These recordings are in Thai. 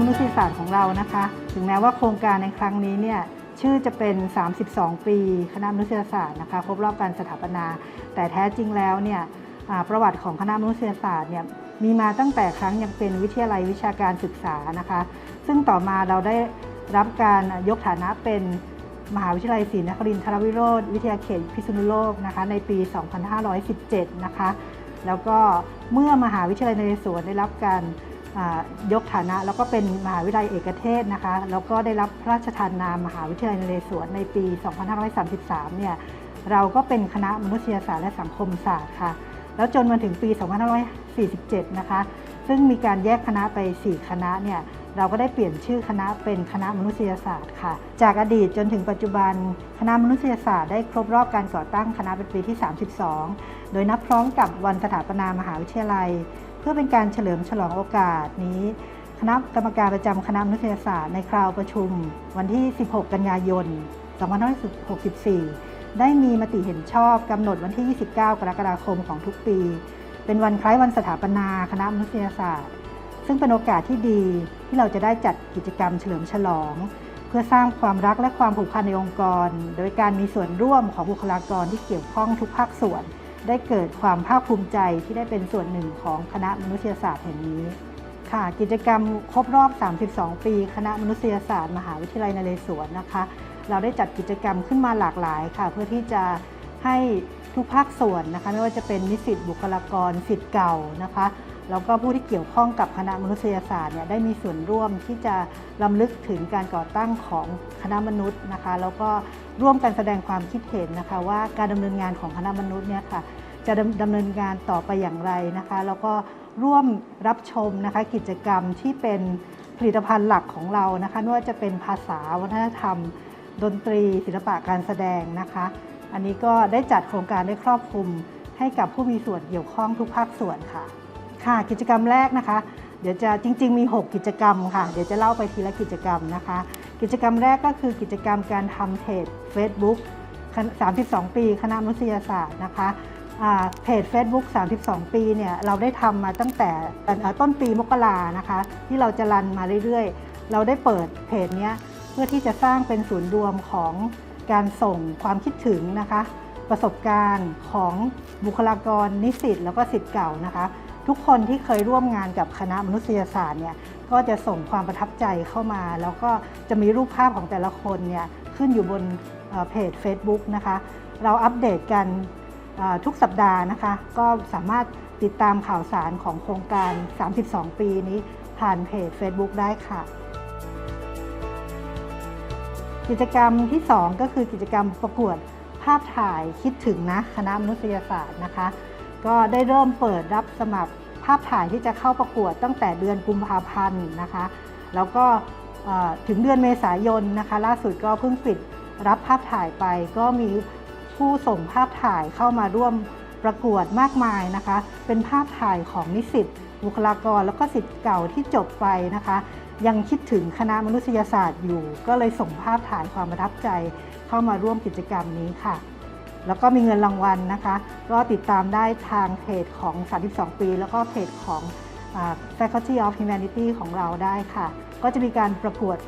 มนุษยศาสตร์ของเรานะคะ ถึงแม้ว่าโครงการในครั้งนี้เนี่ยชื่อจะเป็น 32 ปี คณะมนุษยศาสตร์นะคะครบรอบการสถาปนา แต่แท้จริงแล้วเนี่ยประวัติของคณะมนุษยศาสตร์เนี่ยมีมาตั้งแต่ครั้งยังเป็นวิทยาลัยวิชาการศึกษานะคะ ซึ่งต่อมาเราได้รับการยกฐานะเป็นมหาวิทยาลัยศรีนครินทรวิโรธวิทยาเขตพิษณุโลกนะคะในปี 2517 นะคะ แล้วก็เมื่อมหาวิทยาลัยนเรศวรได้รับการ ยกฐานะแล้วก็เป็นมหาวิทยาลัยเอกเทศนะคะแล้วก็ได้รับพระราชทานนามมหาวิทยาลัยนเรศวรในปี 2533 เนี่ยเราก็เป็นคณะมนุษยศาสตร์และสังคมศาสตร์ค่ะ แล้วจนมาถึงปี 2547 นะคะ ซึ่งมีการแยกคณะไป 4 คณะเนี่ยเราก็ได้เปลี่ยนชื่อคณะเป็นคณะมนุษยศาสตร์ค่ะ จากอดีตจนถึงปัจจุบัน คณะมนุษยศาสตร์ได้ครบรอบการก่อตั้งคณะเป็นปีที่ 32 โดยนับพร้อมกับวันสถาปนามหาวิทยาลัย พื่อเป็นการเฉลิมฉลองโอกาสนี้ คณะกรรมการประจำคณะมนุษยศาสตร์ในคราวประชุม วันที่ 16 กันยายน 2564 ได้มีมติเห็นชอบกำหนดวันที่ 29 กรกฎาคมของทุกปี เป็นวันคล้ายวันสถาปนาคณะมนุษยศาสตร์ ซึ่งเป็นโอกาสที่ดีที่เราจะได้จัดกิจกรรมเฉลิมฉลอง เพื่อสร้างความรักและความผูกพันในองค์กร โดยการมีส่วนร่วมของบุคลากรที่เกี่ยวข้องทุกภาคส่วน ได้เกิดความภาคภูมิใจที่ได้เป็นส่วนหนึ่งของคณะมนุษยศาสตร์แห่งนี้ค่ะกิจกรรมครบรอบ 32 ปี คณะมนุษยศาสตร์ มหาวิทยาลัยนเรศวรนะคะ เราได้จัดกิจกรรมขึ้นมาหลากหลายค่ะ เพื่อที่จะให้ทุกภาคส่วนนะคะ ไม่ว่าจะเป็นนิสิตบุคลากรสิทธิ์เก่านะคะ แล้วก็ผู้ที่เกี่ยวข้องกับคณะมนุษยศาสตร์เนี่ยได้มีส่วนร่วมที่จะลำลึกถึงการก่อตั้งของคณะมนุษย์นะคะ แล้วก็ร่วมกันแสดงความคิดเห็นนะคะ ว่าการดำเนินงานของคณะมนุษย์เนี่ยค่ะจะดำดำเนินงานต่อไปอย่างไรนะคะ แล้วก็ร่วมรับชมนะคะกิจกรรมที่เป็นผลิตภัณฑ์หลักของเรานะคะไม่ว่าจะเป็นภาษาวัฒนธรรม ดนตรี ศิลปะการแสดงนะคะ อันนี้ก็ได้จัดโครงการได้ครอบคลุมให้กับผู้มีส่วนเกี่ยวข้องทุกภาคส่วนค่ะ ค่ะกิจกรรมแรกนะคะ เดี๋ยวจะจริง ๆ มี 6 กิจกรรมค่ะ เดี๋ยวจะเล่าไปทีละกิจกรรมนะคะ กิจกรรมแรกก็คือกิจกรรมการทำเพจ Facebook 32 ปีคณะมนุษยศาสตร์นะคะเพจ Facebook 32 ปีเนี่ยเราได้ทำมาตั้งแต่ต้นปีมกรานะคะ ที่เราจะรันมาเรื่อยๆ เราได้เปิดเพจเนี้ยเพื่อที่จะสร้างเป็นศูนย์รวมของการส่งความคิดถึงนะคะ ประสบการณ์ของบุคลากรนิสิตแล้วก็สิทธิ์เก่านะคะ ทุกคนที่เคยร่วมงานกับคณะมนุษยศาสตร์เนี่ยก็จะส่งความประทับใจเข้ามา แล้วก็จะมีรูปภาพของแต่ละคนเนี่ยขึ้นอยู่บนเพจ Facebook นะคะ เราอัปเดตกันทุกสัปดาห์นะคะ ก็สามารถติดตามข่าวสารของโครงการ 32 ปีนี้ผ่านเพจ Facebook ได้ค่ะ กิจกรรมที่ 2 ก็คือกิจกรรมประกวดภาพถ่ายคิดถึงนะคณะมนุษยศาสตร์นะคะ ก็ได้เริ่มเปิดรับสมัครภาพถ่ายที่จะเข้าประกวดตั้งแต่เดือนกุมภาพันธ์นะคะ แล้วก็ถึงเดือนเมษายนนะคะ ล่าสุดก็เพิ่งปิดรับภาพถ่ายไปก็มีผู้ส่งภาพถ่ายเข้ามาร่วมประกวดมากมายนะคะ เป็นภาพถ่ายของนิสิตบุคลากรแล้วก็สิทธิ์เก่าที่จบไปนะคะ ยังคิดถึงคณะมนุษยศาสตร์อยู่ ก็เลยส่งภาพถ่ายความประทับใจเข้ามาร่วมกิจกรรมนี้ค่ะ แล้วก็มีเงินรางวัลนะคะ ก็ติดตามได้ทางเพจของ 32 ปี แล้วก็เพจของ Faculty of Humanity ของเราได้ค่ะ ก็จะมีการประกวด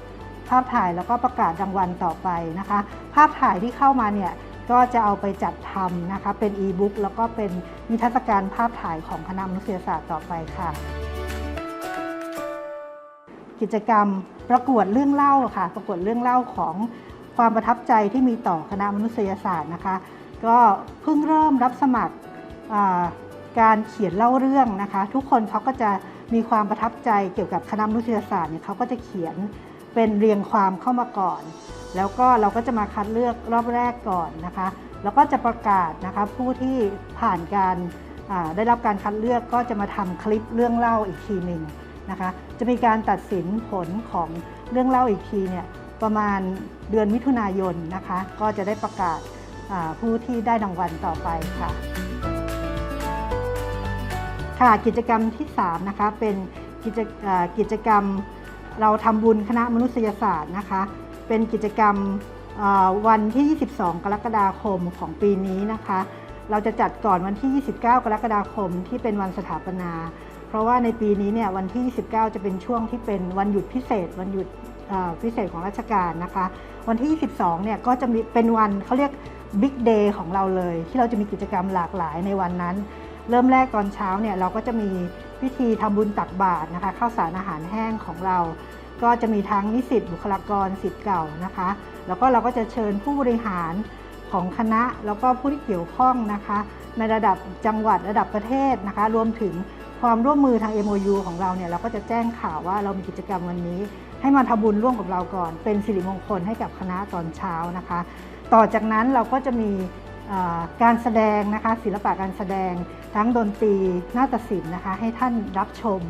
ภาพถ่ายแล้วก็ประกาศรางวัลต่อไปนะคะ ภาพถ่ายที่เข้ามาเนี่ยก็จะเอาไปจัดทำนะคะ เป็นอีบุ๊กแล้วก็เป็นนิทรรศการภาพถ่ายของคณะมนุษยศาสตร์ต่อไปค่ะ กิจกรรมประกวดเรื่องเล่าค่ะ ประกวดเรื่องเล่าของความประทับใจที่มีต่อคณะมนุษยศาสตร์นะคะ ก็เพิ่งเริ่มรับสมัครการเขียนเล่าเรื่องนะคะ ทุกคนเขาก็จะมีความประทับใจเกี่ยวกับคณะมนุษยศาสตร์เนี่ยเขาก็จะเขียนเป็นเรียงความเข้ามาก่อน แล้วก็เราก็จะมาคัดเลือกรอบแรกก่อนนะคะ แล้วก็จะประกาศนะคะผู้ที่ผ่านการได้รับการคัดเลือกก็จะมาทำคลิปเรื่องเล่าอีกทีหนึ่งนะคะ จะมีการตัดสินผลของเรื่องเล่าอีกทีเนี่ยประมาณเดือนมิถุนายนนะคะ ก็จะได้ประกาศ ผู้ที่ได้รางวัลต่อไปค่ะ ค่ะกิจกรรมที่3นะคะเป็นกิจกิจกรรมเราทำบุญคณะมนุษยศาสตร์นะคะ เป็นกิจกรรมวันที่ 22 กรกฎาคมของปีนี้นะคะ เราจะจัดก่อนวันที่ 29 กรกฎาคมที่เป็นวันสถาปนา เพราะว่าในปีนี้เนี่ยวันที่ 29 จะเป็นช่วงที่เป็นวันหยุดพิเศษ วันหยุดพิเศษของราชการนะคะ วันที่ 22 เนี่ยก็จะมีเป็นวันเขาเรียก บิ๊กเดย์ของเราเลย ที่เราจะมีกิจกรรมหลากหลายในวันนั้น เริ่มแรกตอนเช้าเนี่ยเราก็จะมีพิธีทำบุญตักบาตรนะคะข้าวสารอาหารแห้งของเรา ก็จะมีทั้งนิสิตบุคลากรสิทธิ์เก่านะคะ แล้วก็เราก็จะเชิญผู้บริหารของคณะแล้วก็ผู้ที่เกี่ยวข้องนะคะ ในระดับจังหวัดระดับประเทศนะคะ รวมถึงความร่วมมือทาง MOU ของเราเนี่ยเราก็จะแจ้งข่าวว่าเรามีกิจกรรมวันนี้ ให้มาทำบุญร่วมกับเราก่อน เป็นสิริมงคลให้กับคณะตอนเช้านะคะ ต่อจากนั้นเราก็จะมีการแสดงนะคะศิลปะการแสดงทั้งดนตรีนาฏศิลป์นะคะให้ท่านรับชม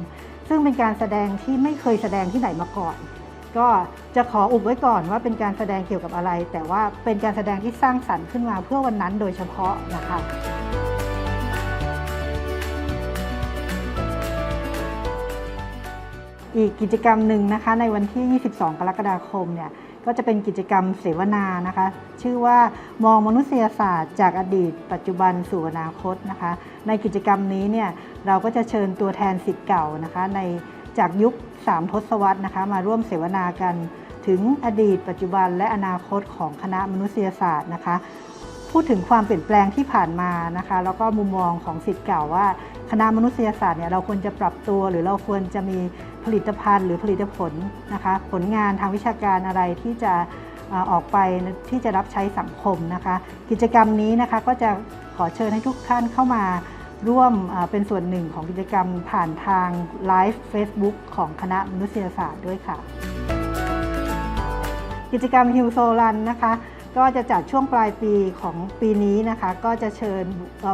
ซึ่งเป็นการแสดงที่ไม่เคยแสดงที่ไหนมาก่อน ก็จะขออุบไว้ก่อนว่าเป็นการแสดงเกี่ยวกับอะไร แต่ว่าเป็นการแสดงที่สร้างสรรค์ขึ้นมาเพื่อวันนั้นโดยเฉพาะนะคะอีกกิจกรรมหนึ่งนะคะในวันที่ 22 กรกฎาคมเนี่ย ก็จะเป็นกิจกรรมเสวนานะคะ ชื่อว่ามองมนุษยศาสตร์ จากอดีต ปัจจุบันสู่อนาคตนะคะ ในกิจกรรมนี้เนี่ยเราก็จะเชิญตัวแทนสิทธิ์เก่านะคะ ในจากยุค 3 ทศวรรษนะคะ มาร่วมเสวนากัน ถึงอดีต ปัจจุบันและอนาคตของคณะมนุษยศาสตร์นะคะ พูดถึงความเปลี่ยนแปลงที่ผ่านมานะคะ แล้วก็มุมมองของสิทธิ์เก่าว่า คณะมนุษยศาสตร์เนี่ยเราควรจะปรับตัวหรือเราควรจะมี ผลิตภัณฑ์หรือผลิตผลนะคะผลงานทางวิชาการอะไรที่จะออกไปที่จะรับใช้สังคมนะคะ กิจกรรมนี้นะคะก็จะขอเชิญให้ทุกท่านเข้ามาร่วมเป็นส่วนหนึ่งของกิจกรรมผ่านทางไลฟ์ Facebook ของคณะมนุษยศาสตร์ด้วยค่ะ กิจกรรมฮิวโซรันนะคะ ก็จะจัดช่วงปลายปีของปีนี้นะคะ ก็จะเชิญ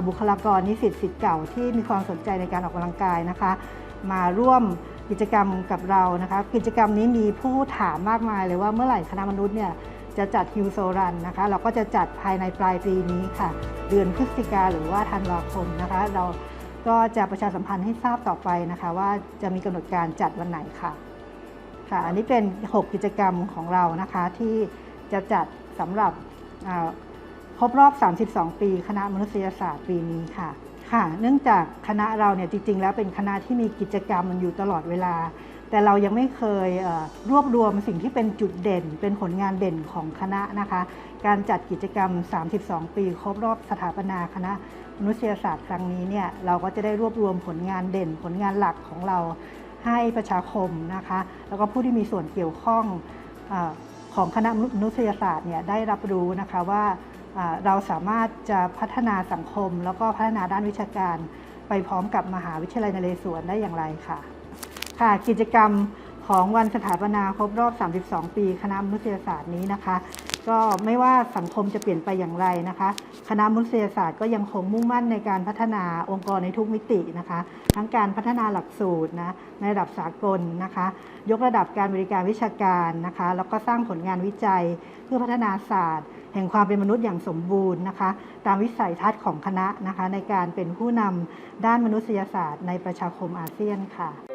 บุคลากรนิสิตสิทธิ์เก่าที่มีความสนใจในการออกกำลังกายนะคะ มาร่วม กิจกรรมกับเรานะคะ กิจกรรมนี้มีผู้ถามมากมายเลยว่าเมื่อไหร่คณะมนุษย์เนี่ยจะจัดฮิวโซรันนะคะ เราก็จะจัดภายในปลายปีนี้ค่ะ เดือนพฤศจิกาหรือว่าธันวาคมนะคะ เราก็จะประชาสัมพันธ์ให้ทราบต่อไปนะคะ ว่าจะมีกำหนดการจัดวันไหนค่ะค่ะ อันนี้เป็น 6 กิจกรรมของเรานะคะที่จะจัดสำหรับครบรอบ 32 ปี คณะมนุษยศาสตร์ปีนี้ค่ะ ค่ะ เนื่องจากคณะเราเนี่ยจริง ๆ แล้วเป็นคณะที่มีกิจกรรมมันอยู่ตลอดเวลา แต่เรายังไม่เคยรวบรวมสิ่งที่เป็นจุดเด่น เป็นผลงานเด่นของคณะนะคะ การจัดกิจกรรม 32 ปีครบรอบสถาปนาคณะมนุษยศาสตร์ครั้งนี้เนี่ยเราก็จะได้รวบรวมผลงานเด่น ผลงานหลักของเราให้ประชาคมนะคะ แล้วก็ผู้ที่มีส่วนเกี่ยวข้องอของคณะมนุษยศาสตร์เนี่ยได้รับรู้นะคะว่า เราสามารถจะพัฒนาสังคม แล้วก็พัฒนาด้านวิชาการ ไปพร้อมกับมหาวิทยาลัยนเรศวรได้อย่างไรค่ะ ค่ะกิจกรรมของวันสถาปนาครบรอบ 32 ปีคณะมนุษยศาสตร์นี้นะคะ ก็ไม่ว่าสังคมจะเปลี่ยนไปอย่างไรนะคะ คณะมนุษยศาสตร์ก็ยังคงมุ่งมั่นในการพัฒนาองค์กรในทุกมิตินะคะ ทั้งการพัฒนาหลักสูตรนะในระดับสากลนะคะ ยกระดับการบริการวิชาการนะคะ แล้วก็สร้างผลงานวิจัยเพื่อพัฒนาศาสตร์ แห่งความเป็นมนุษย์อย่างสมบูรณ์นะคะ ตามวิสัยทัศน์ของคณะนะคะ ในการเป็นผู้นำด้านมนุษยศาสตร์ในประชาคมอาเซียนค่ะ